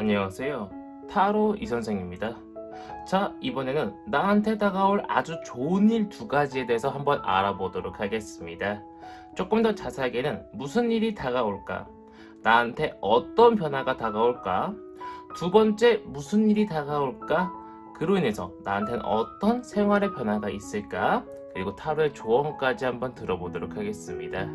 안녕하세요. 타로 이선생입니다. 자, 이번에는 나한테 다가올 아주 좋은 일 두 가지에 대해서 한번 알아보도록 하겠습니다. 조금 더 자세하게는 무슨 일이 다가올까? 나한테 어떤 변화가 다가올까? 두 번째, 무슨 일이 다가올까? 그로 인해서 나한테는 어떤 생활의 변화가 있을까? 그리고 타로의 조언까지 한번 들어보도록 하겠습니다.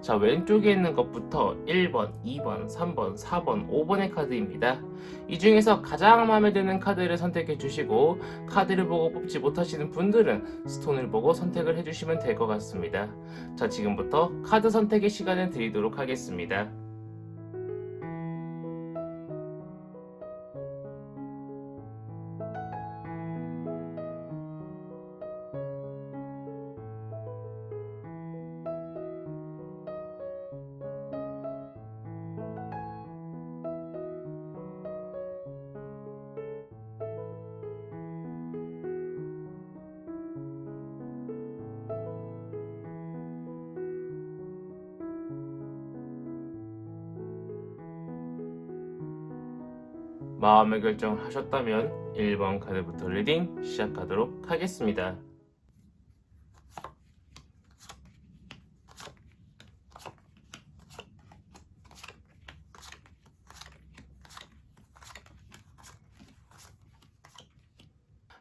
자, 왼쪽에 있는 것부터 1번, 2번, 3번, 4번, 5번의 카드입니다. 이 중에서 가장 마음에 드는 카드를 선택해 주시고 카드를 보고 뽑지 못하시는 분들은 스톤을 보고 선택을 해 주시면 될 것 같습니다. 자, 지금부터 카드 선택의 시간을 드리도록 하겠습니다. 마음의 결정하셨다면 1번 카드부터 리딩 시작하도록 하겠습니다.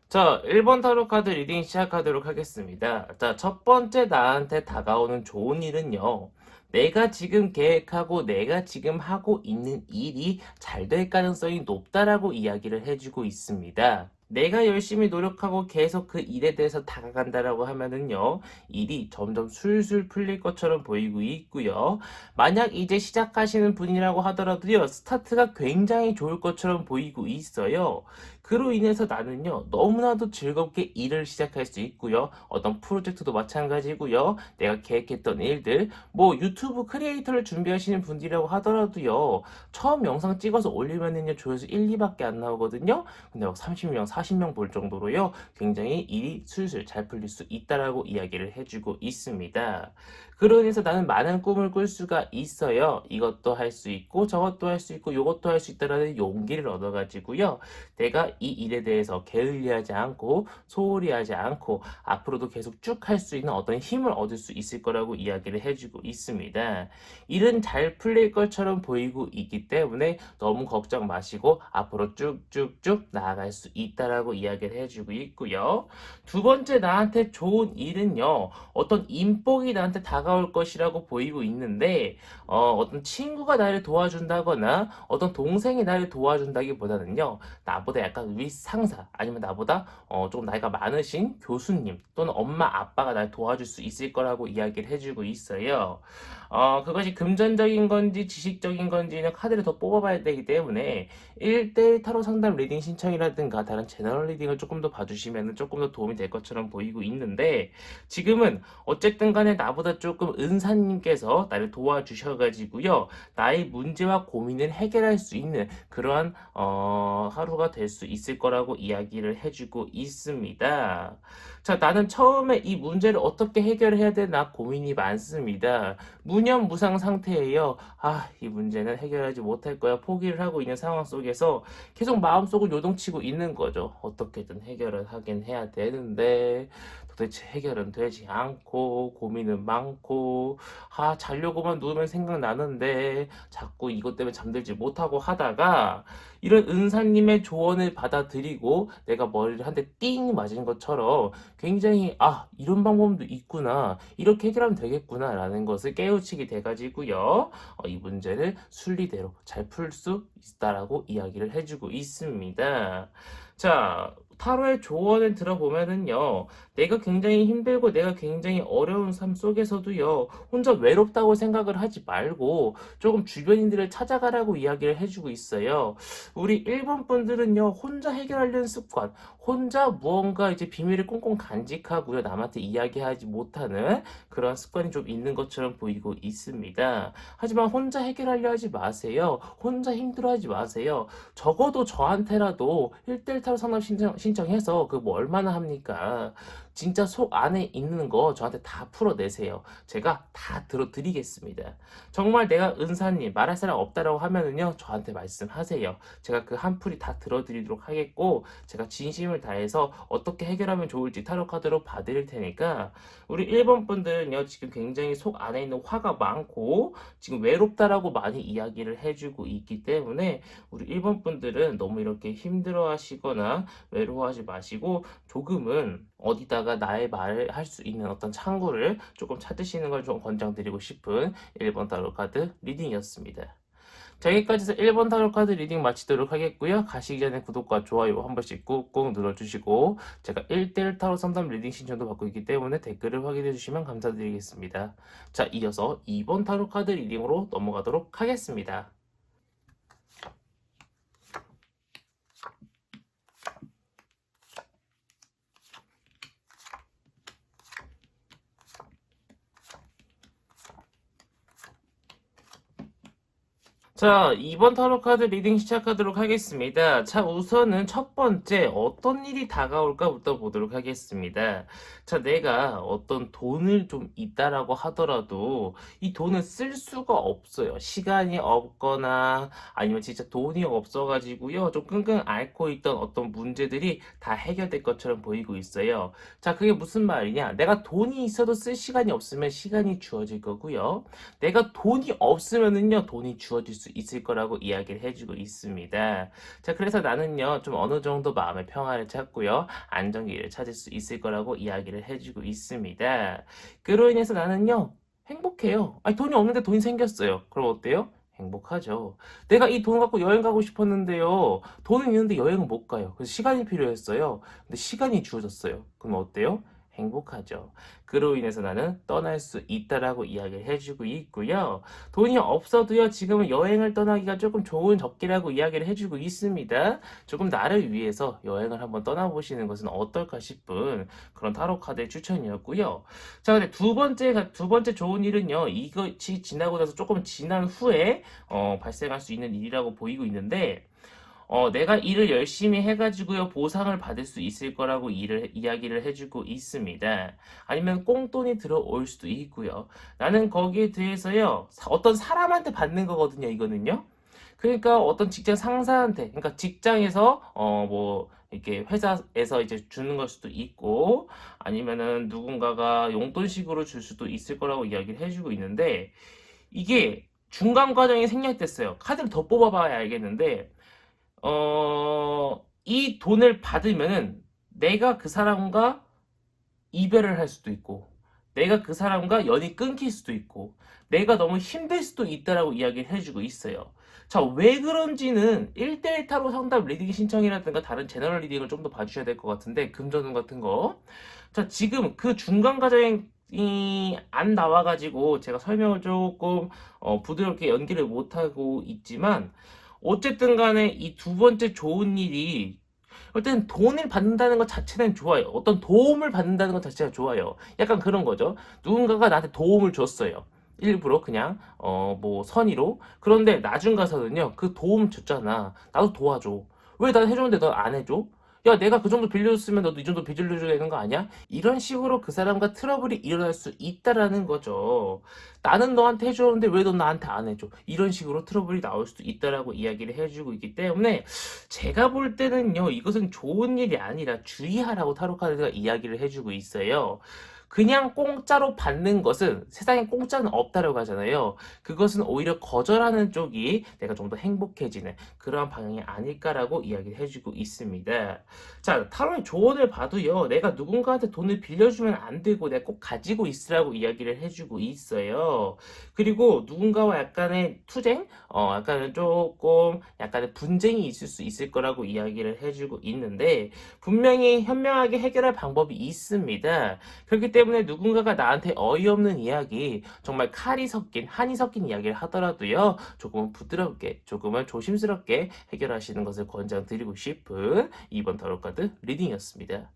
자, 1번 타로 카드 리딩 시작하도록 하겠습니다. 자, 첫 번째 나한테 다가오는 좋은 일은요. 내가 지금 계획하고 내가 지금 하고 있는 일이 잘 될 가능성이 높다라고 이야기를 해주고 있습니다. 내가 열심히 노력하고 계속 그 일에 대해서 다가간다라고 하면은요, 일이 점점 술술 풀릴 것처럼 보이고 있고요. 만약 이제 시작하시는 분이라고 하더라도요, 스타트가 굉장히 좋을 것처럼 보이고 있어요. 그로 인해서 나는요, 너무나도 즐겁게 일을 시작할 수 있고요. 어떤 프로젝트도 마찬가지고요. 내가 계획했던 일들, 뭐 유튜브 크리에이터를 준비하시는 분들이라고 하더라도요, 처음 영상 찍어서 올리면은요, 조회수 1, 2밖에 안 나오거든요. 근데 막 30명, 40명 볼 정도로요, 굉장히 일이 술술 잘 풀릴 수 있다라고 이야기를 해주고 있습니다. 그로 인해서 나는 많은 꿈을 꿀 수가 있어요. 이것도 할 수 있고, 저것도 할 수 있고, 요것도 할 수 있다라는 용기를 얻어가지고요. 내가 이 일에 대해서 게을리하지 않고, 소홀히 하지 않고, 앞으로도 계속 쭉 할 수 있는 어떤 힘을 얻을 수 있을 거라고 이야기를 해주고 있습니다. 일은 잘 풀릴 것처럼 보이고 있기 때문에 너무 걱정 마시고, 앞으로 쭉쭉쭉 나아갈 수 있다라고 이야기를 해주고 있고요. 두 번째 나한테 좋은 일은요, 어떤 인복이 나한테 다가올 것이라고 보이고 있는데, 어, 어떤 친구가 나를 도와준다거나, 어떤 동생이 나를 도와준다기보다는요, 나보다 약간 윗상사, 아니면 나보다, 어, 조금 나이가 많으신 교수님, 또는 엄마, 아빠가 날 도와줄 수 있을 거라고 이야기를 해주고 있어요. 어, 그것이 금전적인 건지 지식적인 건지는 카드를 더 뽑아봐야 되기 때문에 1대1 타로 상담 리딩 신청이라든가 다른 제너럴 리딩을 조금 더 봐주시면 조금 더 도움이 될 것처럼 보이고 있는데 지금은 어쨌든 간에 나보다 조금 은사님께서 나를 도와주셔가지고요. 나의 문제와 고민을 해결할 수 있는 그러한 어, 하루가 될 수 있을 거라고 이야기를 해주고 있습니다. 자, 나는 처음에 이 문제를 어떻게 해결해야 되나 고민이 많습니다. 무념무상 상태예요. 아, 이 문제는 해결하지 못할 거야. 포기를 하고 있는 상황 속에서 계속 마음속을 요동치고 있는 거죠. 어떻게든 해결을 하긴 해야 되는데 도대체 해결은 되지 않고 고민은 많고 아, 자려고만 누우면 생각나는데 자꾸 이것 때문에 잠들지 못하고 하다가 이런 은사님의 조언을 받아들이고 내가 머리를 한 대 띵 맞은 것처럼 굉장히 아, 이런 방법도 있구나. 이렇게 해결하면 되겠구나. 라는 것을 깨우치게 돼가지고요. 어, 이 문제를 순리대로 잘 풀 수 있다라고 이야기를 해주고 있습니다. 자, 타로의 조언을 들어보면은요, 내가 굉장히 힘들고 내가 굉장히 어려운 삶 속에서도요, 혼자 외롭다고 생각을 하지 말고 조금 주변인들을 찾아가라고 이야기를 해주고 있어요. 우리 일본 분들은요, 혼자 해결하려는 습관, 혼자 무언가 이제 비밀을 꽁꽁 간직하고요, 남한테 이야기하지 못하는 그런 습관이 좀 있는 것처럼 보이고 있습니다. 하지만 혼자 해결하려 하지 마세요. 혼자 힘들어 하지 마세요. 적어도 저한테라도 1대1 타로 상담 신청, 신청해서 그 뭐 얼마나 합니까? 진짜 속 안에 있는 거 저한테 다 풀어내세요. 제가 다 들어드리겠습니다. 정말 내가 은사님 말할 사람 없다라고 하면은요 저한테 말씀하세요. 제가 그 한풀이 다 들어드리도록 하겠고 제가 진심을 다해서 어떻게 해결하면 좋을지 타로 카드로 봐드릴 테니까 우리 1번 분들은요 지금 굉장히 속 안에 있는 화가 많고 지금 외롭다라고 많이 이야기를 해주고 있기 때문에 우리 1번 분들은 너무 이렇게 힘들어 하시거나 외로워하지 마시고 조금은 어디다가 나의 말을 할 수 있는 어떤 창구를 조금 찾으시는 걸 좀 권장드리고 싶은 1번 타로 카드 리딩이었습니다. 자, 여기까지 해서 1번 타로 카드 리딩 마치도록 하겠고요. 가시기 전에 구독과 좋아요 한 번씩 꾹꾹 눌러주시고 제가 1대1 타로 상담 리딩 신청도 받고 있기 때문에 댓글을 확인해 주시면 감사드리겠습니다. 자, 이어서 2번 타로 카드 리딩으로 넘어가도록 하겠습니다. 자, 2번 타로 카드 리딩 시작하도록 하겠습니다. 자, 우선은 첫 번째, 어떤 일이 다가올까부터 보도록 하겠습니다. 자, 내가 어떤 돈을 좀 있다라고 하더라도 이 돈을 쓸 수가 없어요. 시간이 없거나 아니면 진짜 돈이 없어가지고요. 좀 끙끙 앓고 있던 어떤 문제들이 다 해결될 것처럼 보이고 있어요. 자, 그게 무슨 말이냐? 내가 돈이 있어도 쓸 시간이 없으면 시간이 주어질 거고요. 내가 돈이 없으면은요, 돈이 주어질 수 있을 거라고 이야기를 해주고 있습니다. 자, 그래서 나는요, 좀 어느 정도 마음의 평화를 찾고요, 안정기를 찾을 수 있을 거라고 이야기를 해주고 있습니다. 그로 인해서 나는요, 행복해요. 아니, 돈이 없는데 돈이 생겼어요. 그럼 어때요? 행복하죠. 내가 이 돈 갖고 여행 가고 싶었는데요. 돈은 있는데 여행은 못 가요. 그래서 시간이 필요했어요. 근데 시간이 주어졌어요. 그럼 어때요? 행복하죠. 그로 인해서 나는 떠날 수 있다라고 이야기를 해주고 있고요. 돈이 없어도요, 지금은 여행을 떠나기가 조금 좋은 적기라고 이야기를 해주고 있습니다. 조금 나를 위해서 여행을 한번 떠나보시는 것은 어떨까 싶은 그런 타로 카드의 추천이었고요. 자, 근데 두 번째, 두 번째 좋은 일은요, 이것이 지나고 나서 조금 지난 후에, 어, 발생할 수 있는 일이라고 보이고 있는데, 어, 내가 일을 열심히 해가지고요, 보상을 받을 수 있을 거라고 일을, 이야기를 해주고 있습니다. 아니면 꽁돈이 들어올 수도 있고요. 나는 거기에 대해서요, 사- 어떤 사람한테 받는 거거든요, 이거는요. 그러니까 어떤 직장 상사한테, 그러니까 직장에서, 어, 뭐, 이렇게 회사에서 이제 주는 걸 수도 있고, 아니면은 누군가가 용돈식으로 줄 수도 있을 거라고 이야기를 해주고 있는데, 이게 중간 과정이 생략됐어요. 카드를 더 뽑아봐야 알겠는데, 어, 이 돈을 받으면은 내가 그 사람과 이별을 할 수도 있고, 내가 그 사람과 연이 끊길 수도 있고, 내가 너무 힘들 수도 있다라고 이야기를 해주고 있어요. 자, 왜 그런지는 1대1 타로 상담 리딩 신청이라든가 다른 제너럴 리딩을 좀 더 봐주셔야 될 것 같은데, 금전운 같은 거. 자, 지금 그 중간 과정이 안 나와가지고 제가 설명을 조금 어, 부드럽게 연기를 못하고 있지만, 어쨌든 간에 이 두 번째 좋은 일이 일단 돈을 받는다는 것 자체는 좋아요. 어떤 도움을 받는다는 것 자체가 좋아요. 약간 그런 거죠. 누군가가 나한테 도움을 줬어요. 일부러 그냥 어 뭐 선의로. 그런데 나중 가서는요. 그 도움 줬잖아. 나도 도와줘. 왜 난 해줬는데 넌 안 해줘? 야, 내가 그 정도 빌려줬으면 너도 이 정도 빌려줘야 되는 거 아니야? 이런 식으로 그 사람과 트러블이 일어날 수 있다라는 거죠. 나는 너한테 해줬는데 왜 넌 나한테 안 해줘? 이런 식으로 트러블이 나올 수도 있다라고 이야기를 해주고 있기 때문에 제가 볼 때는요, 이것은 좋은 일이 아니라 주의하라고 타로카드가 이야기를 해주고 있어요. 그냥 공짜로 받는 것은 세상에 공짜는 없다라고 하잖아요. 그것은 오히려 거절하는 쪽이 내가 좀 더 행복해지는 그러한 방향이 아닐까라고 이야기를 해주고 있습니다. 자, 타로의 조언을 봐도요, 내가 누군가한테 돈을 빌려주면 안 되고 내가 꼭 가지고 있으라고 이야기를 해주고 있어요. 그리고 누군가와 약간의 투쟁, 어, 약간은 조금 약간의 분쟁이 있을 수 있을 거라고 이야기를 해주고 있는데 분명히 현명하게 해결할 방법이 있습니다. 그렇기 때문에 누군가가 나한테 어이없는 이야기, 정말 칼이 섞인, 한이 섞인 이야기를 하더라도요, 조금은 부드럽게, 조금은 조심스럽게 해결하시는 것을 권장드리고 싶은 2번 타로카드 리딩이었습니다.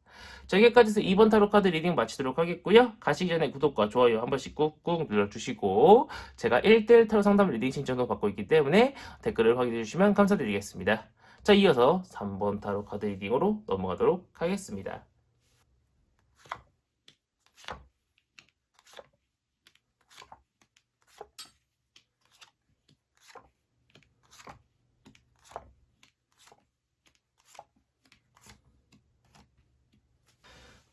자, 여기까지 해서 2번 타로카드 리딩 마치도록 하겠고요. 가시기 전에 구독과 좋아요 한 번씩 꾹꾹 눌러주시고, 제가 1대1 타로 상담 리딩 신청도 받고 있기 때문에 댓글을 확인해 주시면 감사드리겠습니다. 자, 이어서 3번 타로 카드 리딩으로 넘어가도록 하겠습니다.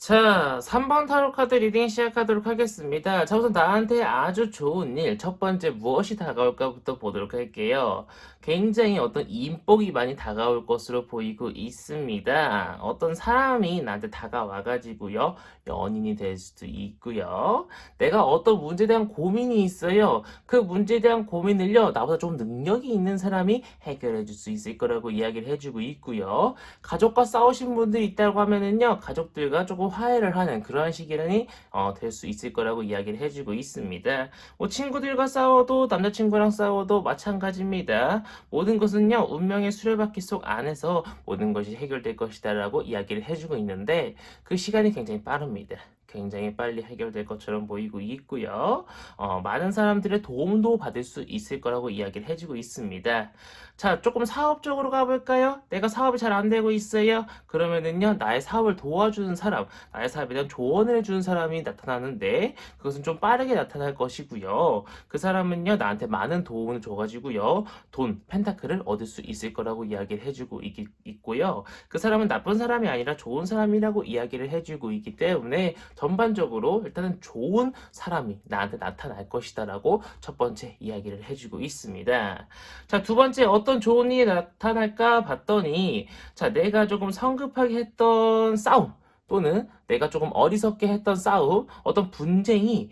자, 3번 타로 카드 리딩 시작하도록 하겠습니다. 자, 우선 나한테 아주 좋은 일, 첫 번째 무엇이 다가올까부터 보도록 할게요. 굉장히 어떤 인복이 많이 다가올 것으로 보이고 있습니다. 어떤 사람이 나한테 다가와가지고요, 연인이 될 수도 있고요. 내가 어떤 문제에 대한 고민이 있어요. 그 문제에 대한 고민을요, 나보다 좀 능력이 있는 사람이 해결해 줄 수 있을 거라고 이야기를 해주고 있고요. 가족과 싸우신 분들이 있다고 하면은요, 가족들과 조금 화해를 하는 그러한 시기는 어, 될 수 있을 거라고 이야기를 해주고 있습니다. 뭐 친구들과 싸워도 남자친구랑 싸워도 마찬가지입니다. 모든 것은요, 운명의 수레바퀴 속 안에서 모든 것이 해결될 것이다라고 이야기를 해주고 있는데 그 시간이 굉장히 빠릅니다. 굉장히 빨리 해결될 것처럼 보이고 있고요. 어, 많은 사람들의 도움도 받을 수 있을 거라고 이야기를 해주고 있습니다. 자, 조금 사업적으로 가볼까요? 내가 사업이 잘 안 되고 있어요. 그러면은요, 나의 사업을 도와주는 사람, 나의 사업에 대한 조언을 해주는 사람이 나타나는데, 그것은 좀 빠르게 나타날 것이고요. 그 사람은요, 나한테 많은 도움을 줘가지고요, 돈, 펜타클을 얻을 수 있을 거라고 이야기를 해주고 있, 있고요. 그 사람은 나쁜 사람이 아니라 좋은 사람이라고 이야기를 해주고 있기 때문에, 전반적으로 일단은 좋은 사람이 나한테 나타날 것이다라고 첫 번째 이야기를 해주고 있습니다. 자, 두 번째 어떤 좋은 일이 나타날까 봤더니, 자, 내가 조금 성급하게 했던 싸움, 또는 내가 조금 어리석게 했던 싸움, 어떤 분쟁이,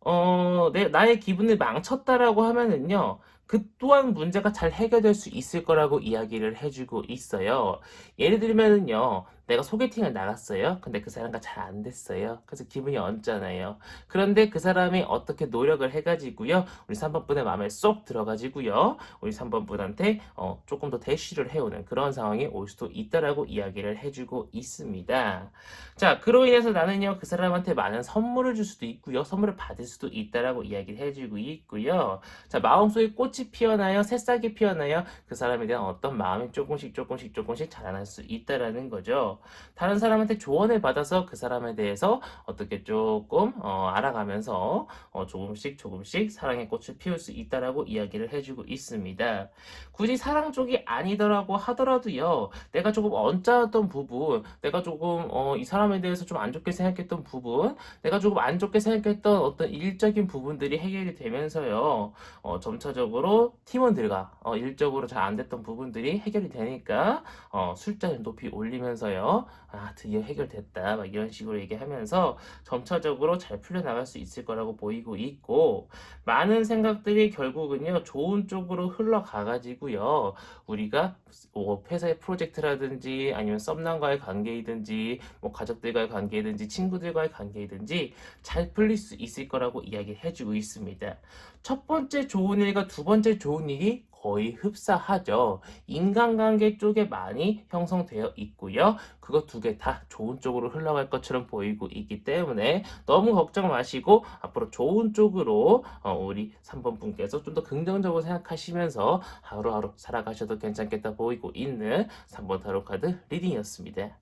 어, 내, 나의 기분을 망쳤다라고 하면은요, 그 또한 문제가 잘 해결될 수 있을 거라고 이야기를 해주고 있어요. 예를 들면은요, 내가 소개팅을 나갔어요. 근데 그 사람과 잘 안 됐어요. 그래서 기분이 얹잖아요. 그런데 그 사람이 어떻게 노력을 해가지고요, 우리 3번 분의 마음에 쏙 들어가지고요, 우리 3번 분한테 어, 조금 더 대쉬를 해오는 그런 상황이 올 수도 있다라고 이야기를 해주고 있습니다. 자, 그로 인해서 나는요, 그 사람한테 많은 선물을 줄 수도 있고요, 선물을 받을 수도 있다라고 이야기를 해주고 있고요. 자, 마음속에 꽃이 피어나요, 새싹이 피어나요, 그 사람에 대한 어떤 마음이 조금씩 조금씩 조금씩 자라날 수 있다라는 거죠. 다른 사람한테 조언을 받아서 그 사람에 대해서 어떻게 조금 어, 알아가면서 어, 조금씩 조금씩 사랑의 꽃을 피울 수 있다라고 이야기를 해주고 있습니다. 굳이 사랑 쪽이 아니더라고 하더라도요, 내가 조금 언짢았던 부분, 내가 조금 어, 이 사람에 대해서 좀 안 좋게 생각했던 부분, 내가 조금 안 좋게 생각했던 어떤 일적인 부분들이 해결이 되면서요, 어, 점차적으로 팀원들과 어, 일적으로 잘 안 됐던 부분들이 해결이 되니까 어, 술자를 높이 올리면서요, 아 드디어 해결됐다, 막 이런 식으로 얘기하면서 점차적으로 잘 풀려나갈 수 있을 거라고 보이고 있고, 많은 생각들이 결국은요, 좋은 쪽으로 흘러가가지고요, 우리가 뭐 회사의 프로젝트라든지 아니면 썸남과의 관계이든지 뭐 가족들과의 관계이든지 친구들과의 관계이든지 잘 풀릴 수 있을 거라고 이야기를 해주고 있습니다. 첫 번째 좋은 일과 두 번째 좋은 일이 거의 흡사하죠. 인간관계 쪽에 많이 형성되어 있고요. 그거 두 개 다 좋은 쪽으로 흘러갈 것처럼 보이고 있기 때문에 너무 걱정 마시고 앞으로 좋은 쪽으로 어, 우리 3번 분께서 좀 더 긍정적으로 생각하시면서 하루하루 살아가셔도 괜찮겠다 보이고 있는 3번 타로 카드 리딩이었습니다.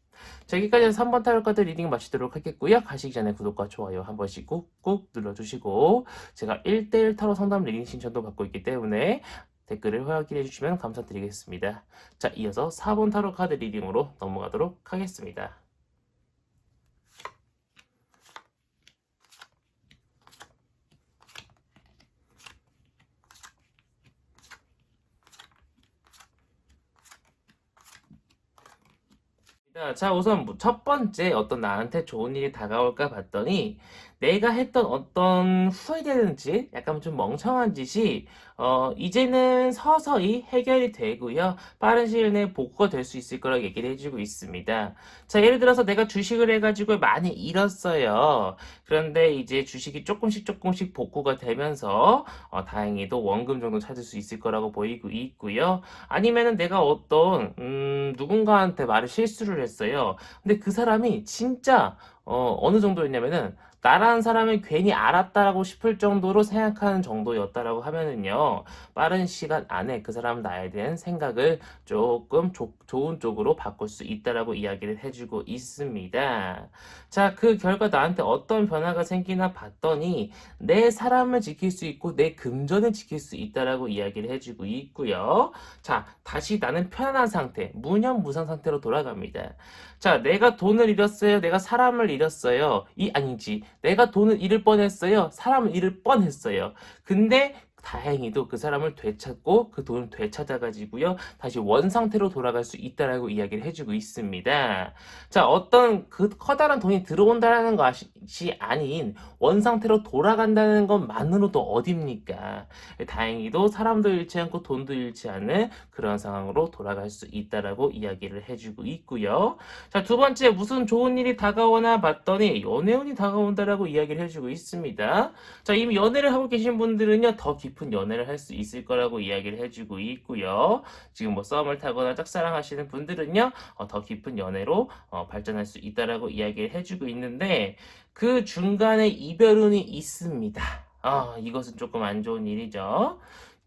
자, 여기까지 해서 3번 타로 카드 리딩 마치도록 하겠고요. 가시기 전에 구독과 좋아요 한 번씩 꾹꾹 눌러주시고 제가 1대1 타로 상담 리딩 신청도 받고 있기 때문에 댓글을 확인해 주시면 감사드리겠습니다. 자, 이어서 4번 타로 카드 리딩으로 넘어가도록 하겠습니다. 자, 우선 뭐첫 번째 어떤 나한테 좋은 일이 다가올까 봤더니 내가 했던 어떤 후회되는 짓, 약간 좀 멍청한 짓이 어, 이제는 서서히 해결이 되고요. 빠른 시일 내에 복구가 될 수 있을 거라고 얘기를 해주고 있습니다. 자, 예를 들어서 내가 주식을 해가지고 많이 잃었어요. 그런데 이제 주식이 조금씩 조금씩 복구가 되면서 어, 다행히도 원금 정도 찾을 수 있을 거라고 보이고 있고요. 아니면은 내가 어떤 음, 누군가한테 말을 실수를 했어요. 근데 그 사람이 진짜 어, 어느 정도였냐면은 나라는 사람을 괜히 알았다라고 싶을 정도로 생각하는 정도였다라고 하면은요, 빠른 시간 안에 그 사람 나에 대한 생각을 조금 조- 좋은 쪽으로 바꿀 수 있다라고 이야기를 해주고 있습니다. 자, 그 결과 나한테 어떤 변화가 생기나 봤더니 내 사람을 지킬 수 있고 내 금전을 지킬 수 있다라고 이야기를 해주고 있고요. 자, 다시 나는 편안한 상태, 무념무상 상태로 돌아갑니다. 자, 내가 돈을 잃었어요. 내가 사람을 잃었어요. 이 아니지. 내가 돈을 잃을 뻔했어요. 사람을 잃을 뻔했어요. 근데 다행히도 그 사람을 되찾고 그 돈을 되찾아가지고요. 다시 원 상태로 돌아갈 수 있다라고 이야기를 해주고 있습니다. 자, 어떤 그 커다란 돈이 들어온다는 것이 아닌 원 상태로 돌아간다는 것만으로도 어딥니까? 다행히도 사람도 잃지 않고 돈도 잃지 않는 그런 상황으로 돌아갈 수 있다라고 이야기를 해주고 있고요. 자, 두 번째, 무슨 좋은 일이 다가오나 봤더니 연애운이 다가온다라고 이야기를 해주고 있습니다. 자, 이미 연애를 하고 계신 분들은요, 더 깊은 연애를 할 수 있을 거라고 이야기를 해주고 있고요. 지금 뭐 썸을 타거나 짝사랑 하시는 분들은요, 어, 더 깊은 연애로 어, 발전할 수 있다라고 이야기를 해주고 있는데, 그 중간에 이별운이 있습니다. 아, 이것은 조금 안 좋은 일이죠.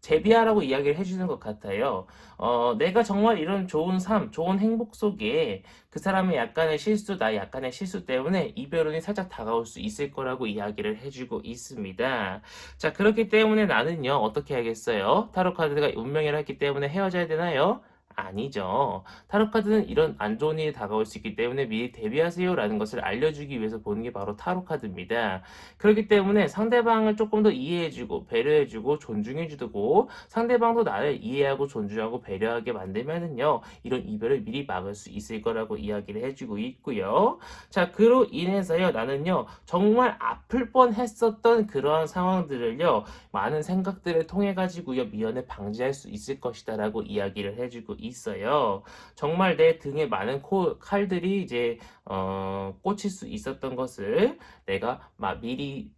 재비하라고 이야기를 해주는 것 같아요. 어, 내가 정말 이런 좋은 삶, 좋은 행복 속에 그 사람의 약간의 실수, 나의 약간의 실수 때문에 이별운이 살짝 다가올 수 있을 거라고 이야기를 해주고 있습니다. 자, 그렇기 때문에 나는요, 어떻게 하겠어요? 타로 카드가 운명이라 했기 때문에 헤어져야 되나요? 아니죠. 타로 카드는 이런 안 좋은 일이 다가올 수 있기 때문에 미리 대비하세요라는 것을 알려주기 위해서 보는 게 바로 타로 카드입니다. 그렇기 때문에 상대방을 조금 더 이해해주고 배려해주고 존중해주고 상대방도 나를 이해하고 존중하고 배려하게 만들면은요 이런 이별을 미리 막을 수 있을 거라고 이야기를 해주고 있고요. 자 그로 인해서요 나는요 정말 아플 뻔했었던 그러한 상황들을요 많은 생각들을 통해 가지고요 미연에 방지할 수 있을 것이다라고 이야기를 해주고 있어요. 정말 내 등에 많은 코, 칼들이 이제 어, 꽂힐 수 있었던 것을 내가 막 미리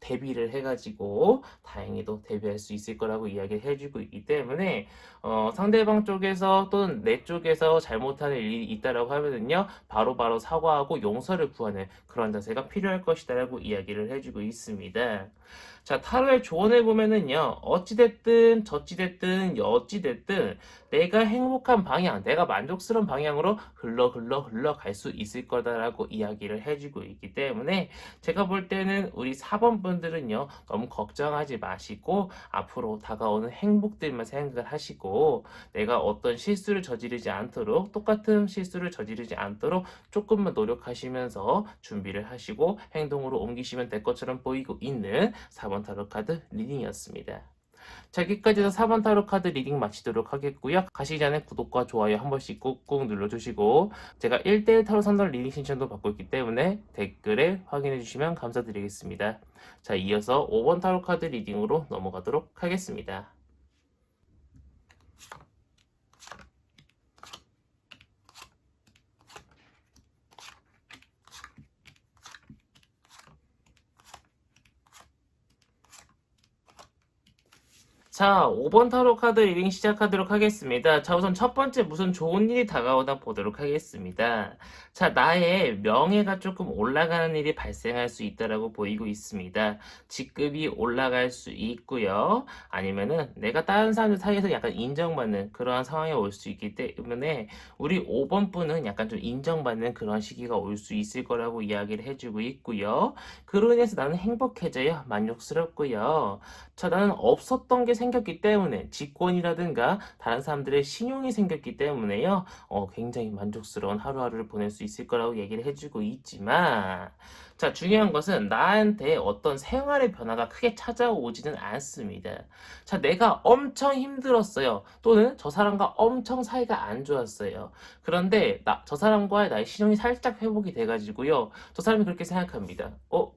대비를 해가지고 다행히도 대비할 수 있을 거라고 이야기를 해주고 있기 때문에 어, 상대방 쪽에서 또는 내 쪽에서 잘못하는 일이 있다라고 하면은요 바로바로 사과하고 용서를 구하는 그런 자세가 필요할 것이다라고 이야기를 해주고 있습니다. 자 타로의 조언을 보면은요 어찌됐든 저찌됐든 여찌됐든 내가 행복한 방향, 내가 만족스러운 방향으로 흘러 흘러 흘러 갈 수 있을 거다라고 이야기를 해주고 있기 때문에 제가 볼 때는 우리 4번 분들은요 너무 걱정하지 마시고 앞으로 다가오는 행복들만 생각을 하시고 내가 어떤 실수를 저지르지 않도록 똑같은 실수를 저지르지 않도록 조금만 노력하시면서 준비를 하시고 행동으로 옮기시면 될 것처럼 보이고 있는 4번 타로 카드 리딩이었습니다. 자, 여기까지 해서 4번 타로 카드 리딩 마치도록 하겠고요. 가시기 전에 구독과 좋아요 한 번씩 꾹꾹 눌러주시고 제가 1대1 타로 상담 리딩 신청도 받고 있기 때문에 댓글에 확인해 주시면 감사드리겠습니다. 자, 이어서 5번 타로 카드 리딩으로 넘어가도록 하겠습니다. 자, 5번 타로 카드 리딩 시작하도록 하겠습니다. 자, 우선 첫 번째 무슨 좋은 일이 다가오다 보도록 하겠습니다. 자, 나의 명예가 조금 올라가는 일이 발생할 수 있다라고 보이고 있습니다. 직급이 올라갈 수 있고요. 아니면은 내가 다른 사람들 사이에서 약간 인정받는 그러한 상황이 올수 있기 때문에 우리 5번 분은 약간 좀 인정받는 그런 시기가 올 수 있을 거라고 이야기를 해주고 있고요. 그로 인해서 나는 행복해져요. 만족스럽고요. 자, 나는 없었던 게 생 겼기 때문에 직권이라든가 다른 사람들의 신용이 생겼기 때문에요. 어, 굉장히 만족스러운 하루하루를 보낼 수 있을 거라고 얘기를 해주고 있지만 자, 중요한 것은 나한테 어떤 생활의 변화가 크게 찾아오지는 않습니다. 자, 내가 엄청 힘들었어요. 또는 저 사람과 엄청 사이가 안 좋았어요. 그런데 나, 저 사람과의 나의 신용이 살짝 회복이 돼가지고요. 저 사람이 그렇게 생각합니다. 어?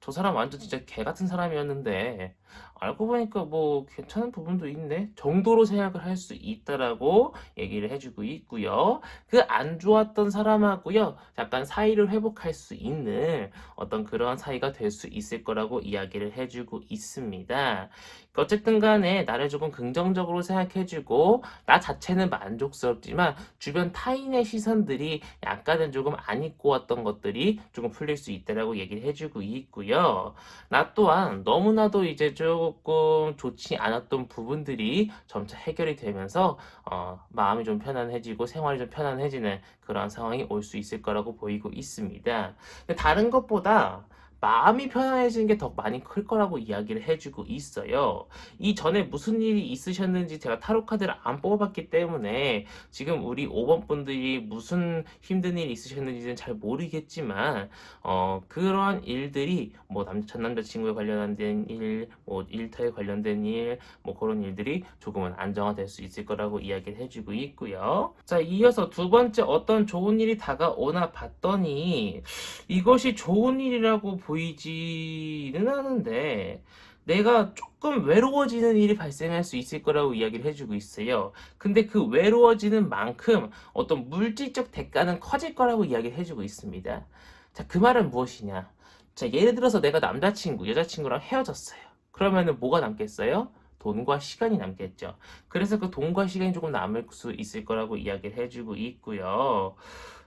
저 사람 완전 진짜 개 같은 사람이었는데 알고 보니까 뭐 괜찮은 부분도 있네 정도로 생각을 할 수 있다라고 얘기를 해주고 있고요. 그 안 좋았던 사람하고요. 약간 사이를 회복할 수 있는 어떤 그런 사이가 될 수 있을 거라고 이야기를 해주고 있습니다. 어쨌든 간에 나를 조금 긍정적으로 생각해주고 나 자체는 만족스럽지만 주변 타인의 시선들이 약간은 조금 안 입고 왔던 것들이 조금 풀릴 수 있다라고 얘기를 해주고 있고요. 나 또한 너무나도 이제 조금 좋지 않았던 부분들이 점차 해결이 되면서 어, 마음이 좀 편안해지고 생활이 좀 편안해지는 그런 상황이 올 수 있을 거라고 보이고 있습니다. 다른 것보다 마음이 편안해지는 게 더 많이 클 거라고 이야기를 해주고 있어요. 이 전에 무슨 일이 있으셨는지 제가 타로 카드를 안 뽑아봤기 때문에 지금 우리 5번 분들이 무슨 힘든 일이 있으셨는지는 잘 모르겠지만 어, 그러한 일들이 뭐 남, 전 남자 친구에 관련된 일, 뭐 일터에 관련된 일, 뭐 그런 일들이 조금은 안정화될 수 있을 거라고 이야기를 해주고 있고요. 자, 이어서 두 번째 어떤 좋은 일이 다가오나 봤더니 이것이 좋은 일이라고 보이지는 않은데 내가 조금 외로워지는 일이 발생할 수 있을 거라고 이야기를 해주고 있어요. 근데 그 외로워지는 만큼 어떤 물질적 대가는 커질 거라고 이야기를 해주고 있습니다. 자, 그 말은 무엇이냐? 자, 예를 들어서 내가 남자친구, 여자친구랑 헤어졌어요. 그러면은 뭐가 남겠어요? 돈과 시간이 남겠죠. 그래서 그 돈과 시간이 조금 남을 수 있을 거라고 이야기를 해주고 있고요.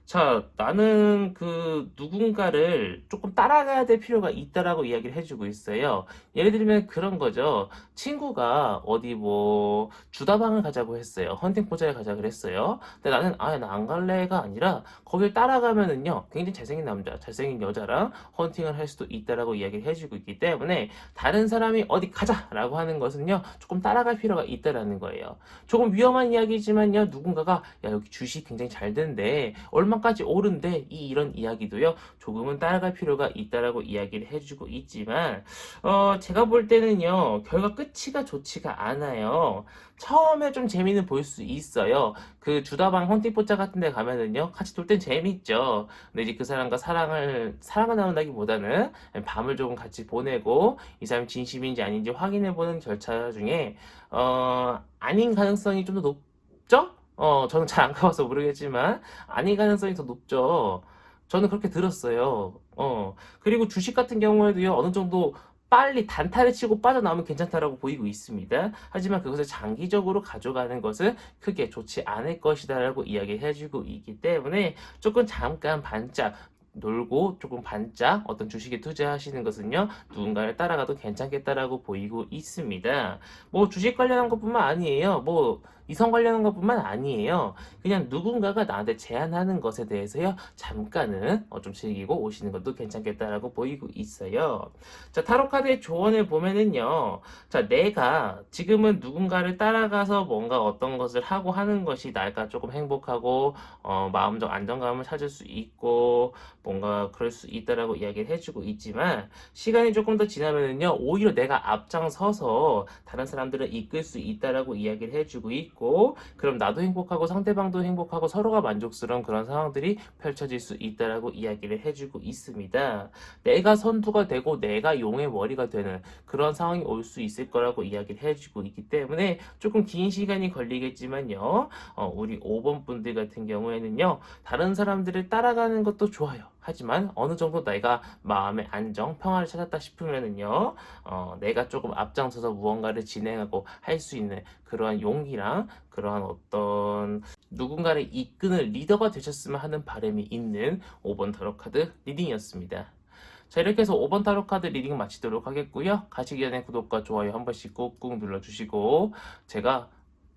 자, 나는 그 누군가를 조금 따라가야 될 필요가 있다라고 이야기를 해주고 있어요. 예를 들면 그런 거죠. 친구가 어디 뭐 주다방을 가자고 했어요. 헌팅 포차를 가자 그랬어요. 근데 나는 아, 나안 갈래가 아니라 거길 따라가면은요. 굉장히 잘생긴 남자, 잘생긴 여자랑 헌팅을 할 수도 있다라고 이야기를 해주고 있기 때문에 다른 사람이 어디 가자라고 하는 것은요. 조금 따라갈 필요가 있다라는 거예요. 조금 위험한 이야기지만요. 누군가가 야, 여기 주식 굉장히 잘 된대. 얼마 까지 오른대. 이 이런 이야기도요. 조금은 따라갈 필요가 있다라고 이야기를 해주고 있지만 어, 제가 볼 때는요, 결과 끝이가 좋지가 않아요. 처음에 좀 재미는 볼 수 있어요. 그 주다방 헌팅포차 같은 데 가면은요, 같이 놀땐 재밌죠. 근데 이제 그 사람과 사랑을, 사랑을 나눈다기보다는 밤을 조금 같이 보내고, 이 사람이 진심인지 아닌지 확인해보는 절차 중에, 어, 아닌 가능성이 좀 더 높죠? 어, 저는 잘 안 가봐서 모르겠지만, 아닌 가능성이 더 높죠. 저는 그렇게 들었어요. 어, 그리고 주식 같은 경우에도요, 어느 정도 빨리 단타를 치고 빠져나오면 괜찮다라고 보이고 있습니다. 하지만 그것을 장기적으로 가져가는 것은 크게 좋지 않을 것이다라고 이야기해주고 있기 때문에 조금 잠깐 반짝 놀고 조금 반짝 어떤 주식에 투자하시는 것은요 누군가를 따라가도 괜찮겠다라고 보이고 있습니다. 뭐 주식 관련한 것뿐만 아니에요. 뭐 이성 관련한 것뿐만 아니에요. 그냥 누군가가 나한테 제안하는 것에 대해서요 잠깐은 어, 좀 즐기고 오시는 것도 괜찮겠다라고 보이고 있어요. 자 타로 카드의 조언을 보면은요, 자 내가 지금은 누군가를 따라가서 뭔가 어떤 것을 하고 하는 것이 나가 조금 행복하고 어, 마음적 안정감을 찾을 수 있고 뭔가 그럴 수 있다라고 이야기를 해주고 있지만 시간이 조금 더 지나면은요 오히려 내가 앞장서서 다른 사람들을 이끌 수 있다라고 이야기를 해주고 있고 그럼 나도 행복하고 상대방도 행복하고 서로가 만족스러운 그런 상황들이 펼쳐질 수 있다라고 이야기를 해주고 있습니다. 내가 선두가 되고 내가 용의 머리가 되는 그런 상황이 올 수 있을 거라고 이야기를 해주고 있기 때문에 조금 긴 시간이 걸리겠지만요 어, 우리 5번 분들 같은 경우에는요 다른 사람들을 따라가는 것도 좋아요. 하지만 어느 정도 내가 마음의 안정, 평화를 찾았다 싶으면은요, 어, 내가 조금 앞장서서 무언가를 진행하고 할 수 있는 그러한 용기랑 그러한 어떤 누군가를 이끄는 리더가 되셨으면 하는 바람이 있는 5번 타로 카드 리딩이었습니다. 자 이렇게 해서 5번 타로 카드 리딩 마치도록 하겠고요. 가시기 전에 구독과 좋아요 한 번씩 꾹꾹 눌러주시고 제가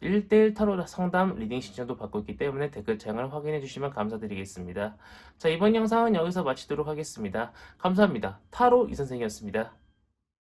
1대1 타로 상담 리딩 신청도 받고 있기 때문에 댓글창을 확인해 주시면 감사드리겠습니다. 자, 이번 영상은 여기서 마치도록 하겠습니다. 감사합니다. 타로 이선생이었습니다.